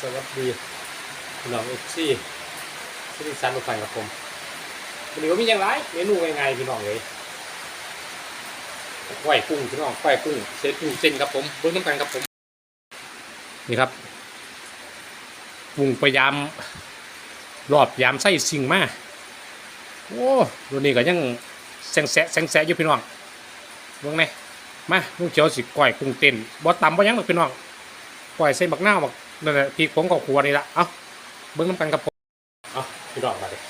สวัสดีพี่น้องเอฟซีที่ดิฉันทุกท่านครับผมวันนี้ว่ามีอย่างไรเมนูง่ายๆพี่น้องเลยก้อยกุ้งพี่น้องก้อยกุ้งเส้นกุ้งเส้นครับผมเบิ้งน้ำกันครับผม นี่ครับกุ้งพยายามรอบยามไส้สิ่งมาโอ้ตัวนี้ก็ยังแสงแสะแสงแสะอยู่พี่น้องเบิ้งไงมาลุงเขียวสิก้อยกุ้งเต้นบ่ต่ำบ่หยังหรอกพี่น้องก้อยใส่บักหน้าบัก นั่นแหละพริกผงกับครัวนี่ละเอ้าเบิ้งน้ำกันครับผมเอาพี่น้องมาเลย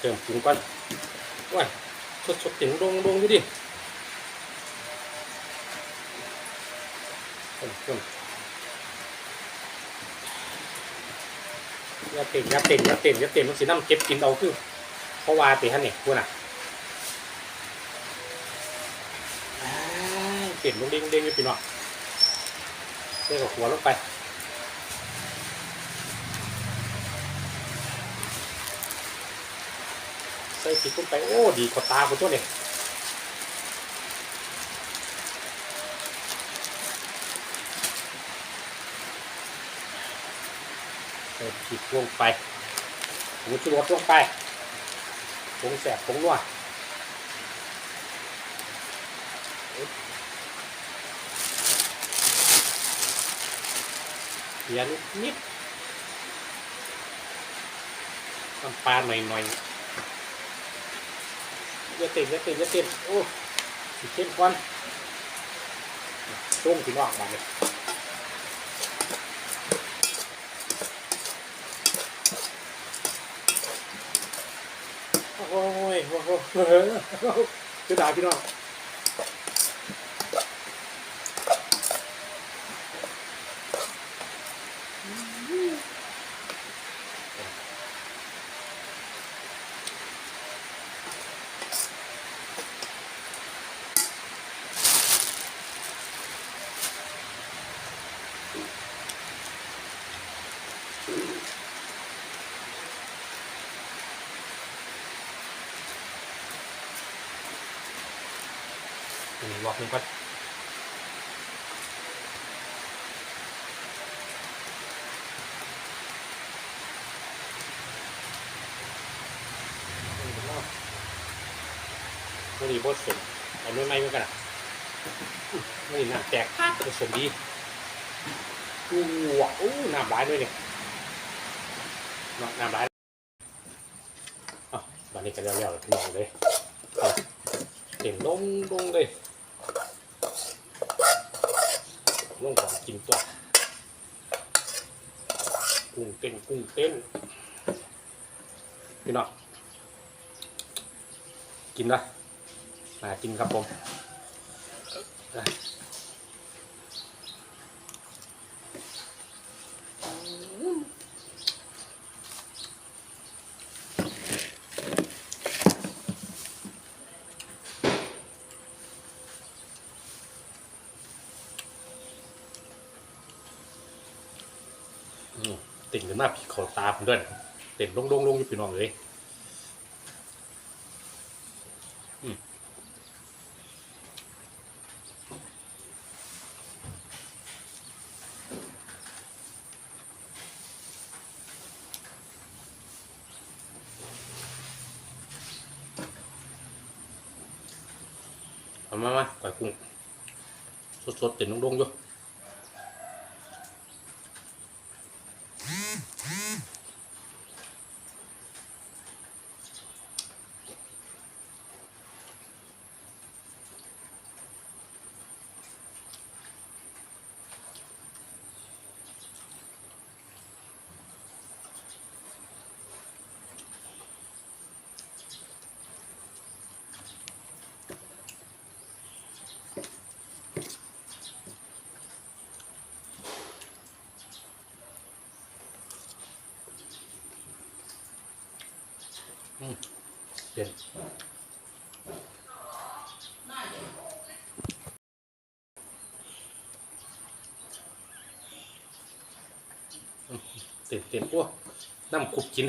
เติมปรุงก่อนว้ายสดๆเสียงดงดงดูดิต้มต้มยาเต็มยาเต็มยาเต็มยาเต็มมันสีน้ำเก็บกินเอาคือเพราะว่าตีท่านนี่พูดน่ะอ้าเต็มลงเด้งเด้งอยู่พี่น้องเด้งกับหัวลงไป ใส่พริกลงไปโอ้ดีกว่าตาคนตัวเนี่ยใส่พริกลงไปหมูชูรสลงไปผงแสบผงนัวเขียนนิดน้ำปลาหน่อยห น่อยอย่าเต็มอย่าเต็มอย่าเต็มโอ้สิเข้มข้นต้มพี่นองมาเลยโอ้ยโอ้โหคือด่าพี่น้อง นี่บอกนี่ก่อนไม่ดีบดสมเอาเนื้อไม่เมือกันอะไม่ดีน้ำแตกพักผสมดีอู้วอู้น้ำร้ายด้วยเนี่ยน้ำน้ำร้ายอะตอนนี้ก็เรียวๆขึ้นมาเลยเต็มลงลงเลย ลงก่องกินตัว กุ้งเต้นกุ้งเต้นพี่น้องกินละมากินครับผม อืมติ่งขึ้นมาผีขาตาผมด้วยนะเต็มลงลงลงอยู่พี่น้องเลยเอามามาก่อยกุ้งสดๆเต็มลงลงอยู่ เด่นเต็มเต็มโอ้น้ำคุบกิน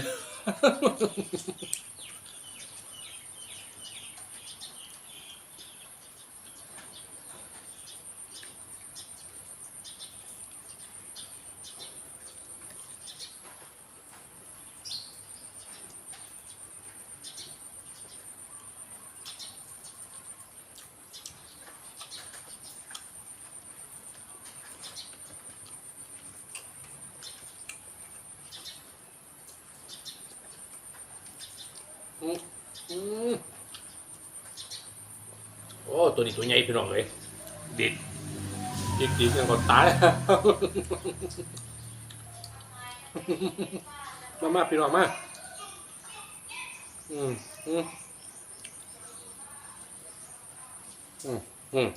ตัวนี้ตัวใหญ่พี่น้องเลยดิดดิดดีกันก่อนตายมามาพี่น้องมาอืมอืมอืมอืม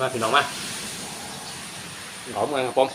มาพี่น้องมาหอมกันครับผม